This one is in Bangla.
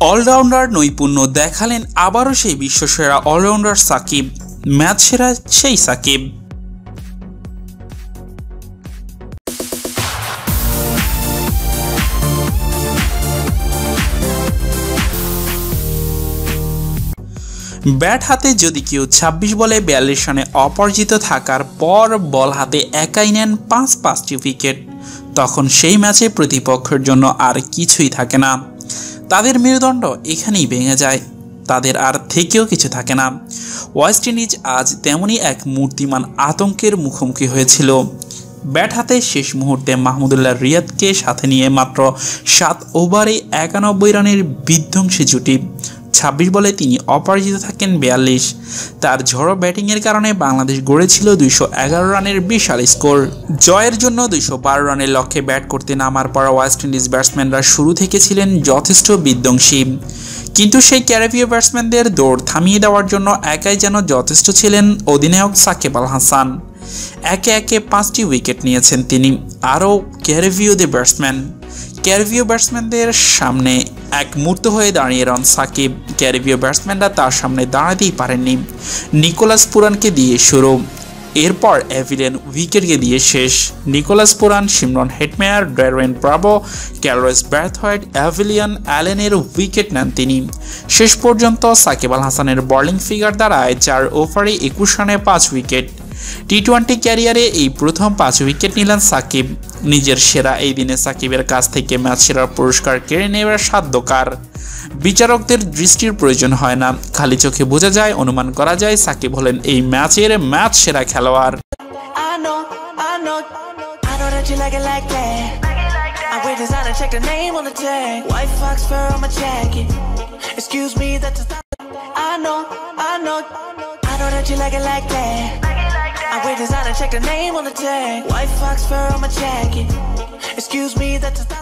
অলরাউন্ডার নৈপুণ্য দেখালেন আবারও সেই বিশ্বসেরা অলরাউন্ডার সাকিব, ম্যাচ সেরা সেই সাকিব। ব্যাট হাতে যদি কেউ ২৬ বলে বিয়াল্লিশ রানে অপরাজিত থাকার পর বল হাতে একাই নেন পাঁচ পাঁচটি উইকেট, তখন সেই ম্যাচে প্রতিপক্ষের জন্য আর কিছুই থাকে না। তাদের মেরুদণ্ড এখানেই ভেঙে যায়। তাদের আর থেকেও কিছু থাকে না। ওয়েস্ট ইন্ডিজ আজ তেমনই এক মূর্তিমান আতঙ্কের মুখোমুখি হয়েছিল। ব্যাট হাতে শেষ মুহূর্তে মাহমুদুল্লাহ রিয়াদকে সাথে নিয়ে মাত্র সাত ওভারে একানব্বই রানের বিধ্বংসী জুটি। ছাব্বিশ বলে তিনি অপরাজিত থাকেন বিয়াল্লিশ। তার ঝড়ো ব্যাটিংয়ের কারণে বাংলাদেশ গড়েছিল দুইশো এগারো রানের বিশাল স্কোর। জয়ের জন্য দুইশো বারো রানের লক্ষ্যে ব্যাট করতে নামার পর ওয়েস্ট ইন্ডিজ ব্যাটসম্যানরা শুরু থেকে ছিলেন যথেষ্ট বিধ্বংসী। কিন্তু সেই ক্যারিবীয় ব্যাটসম্যানদের দৌড় থামিয়ে দেওয়ার জন্য একাই যেন যথেষ্ট ছিলেন অধিনায়ক সাকিব আল হাসান। একে একে পাঁচটি উইকেট নিয়েছেন তিনি। আরও ক্যারিবীয়দের ব্যাটসম্যান। ক্যারিবীয় ব্যাটসম্যানদের সামনে এক মূর্ত হয়ে দাঁড়িয়ে রন সাকিব। ক্যারিবীয় ব্যাটসম্যানরা তার সামনে দাঁড়াতেই পারেননি। নিকোলাস পুরানকে দিয়ে শুরু। এরপর অ্যাভিলিয়ান উইকেটকে দিয়ে শেষ। Nicholas Pooran, Shimron Hetmyer Darren Bravo Carlos Brathwaite অ্যাভিলিয়ান অ্যালেনের উইকেট নেন তিনি। শেষ পর্যন্ত সাকিব আল হাসানের বোলিং ফিগার দ্বারায় চার ওভারে একুশ রানে পাঁচ উইকেট। টি টোয়েন্টি ক্যারিয়ারে এই প্রথম পাঁচ উইকেট নিলেন সাকিব। নিজের সেরা এই দিনে সাকিবের কাছ থেকে ম্যাচ সেরার পুরস্কার কেড়ে নেওয়ার সাধ্যকার বিচারকদের দৃষ্টির প্রয়োজন হয় না। খালি চোখে বোঝা যায়, অনুমান করা যায়, সাকিব হলেন এই ম্যাচের ম্যাচ সেরা খেলোয়াড়। Excuse I wear designer, check the name on the tag. White fox fur on my jacket. Excuse me, that's a